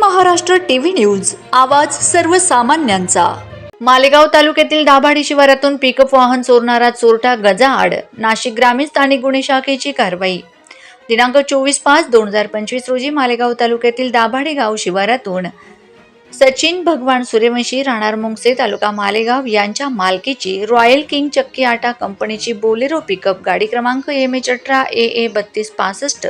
Maharashtra TV news. आवाज सर्वसामान्यांचा. मालेगाव तालुक्यातील दाभाडी शिवारातून पिकअप वाहन चोरणारा चोरटा गजाआड. नाशिक ग्रामीण स्थानिक गुन्हे शाखेची कारवाई. दिनांक चोवीस पाच दोन हजार पंचवीस रोजी मालेगाव तालुक्यातील दाभाडी गाव शिवारातून सचिन भगवान सूर्यवंशी राहणार मुंगसे तालुका मालेगाव यांच्या मालकीची रॉयल किंग चक्की आटा कंपनीची बोलेरो पिकअप गाडी क्रमांक एम एच अठरा ए ए बत्तीस पासष्ट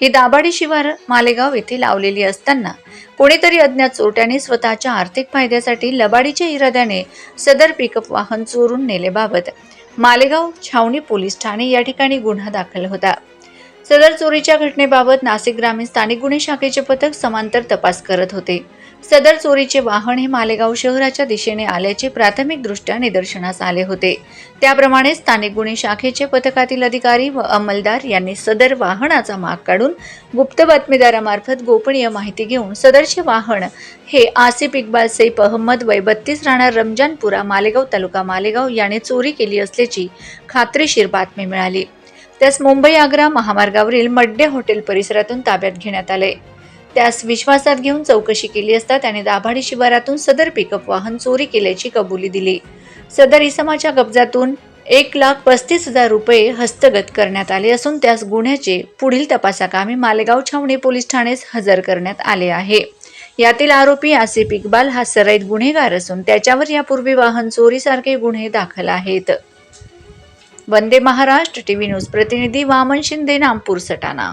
ही दाभाडी शिवार मालेगाव येथे लावलेली असताना कोणीतरी अज्ञात चोरट्याने स्वतःच्या आर्थिक फायद्यासाठी लबाडीच्या इराद्याने सदर पिकअप वाहन चोरून नेल्याबाबत मालेगाव छावणी पोलीस ठाणे या ठिकाणी गुन्हा दाखल होता. सदर चोरीच्या घटनेबाबत नाशिक ग्रामीण स्थानिक गुन्हे शाखेचे पथक समांतर तपास करत होते. सदर चोरीचे वाहन हे मालेगाव शहराच्या दिशेने आल्याचे प्राथमिकदृष्ट्या निदर्शनास आले होते. त्याप्रमाणे स्थानिक गुन्हे शाखेचे पथकातील अधिकारी व अंमलदार यांनी सदर वाहनाचा माग काढून गुप्त बातमीदारामार्फत गोपनीय माहिती घेऊन सदरचे वाहन हे आसिफ इक्बाल सैफ अहमद वय बत्तीस राहणार रमजानपुरा मालेगाव तालुका मालेगाव याने चोरी केली असल्याची खात्रीशीर बातमी मिळाली. त्यास मुंबई आग्रा महामार्गावरील मड्डे हॉटेल परिसरातून ताब्यात घेण्यात आले. त्यास विश्वासात घेऊन चौकशी केली असता त्याने दाभाडी शिवारातून सदर पिकअप वाहन चोरी केल्याची कबुली दिली. सदर इसमाच्या कब्जातून एक लाख पस्तीस हजार रुपये हस्तगत करण्यात आले असून त्यास गुन्ह्याचे पुढील तपासाकामी मालेगाव छावणी पोलीस ठाणेस हजर करण्यात आले आहे. यातील आरोपी आसिफ इक्बाल हा सराईत गुन्हेगार असून त्याच्यावर यापूर्वी वाहन चोरीसारखे गुन्हे दाखल आहेत. वंदे महाराष्ट्र टीव्ही न्यूज प्रतिनिधी वामन शिंदे नामपूर सटाणा.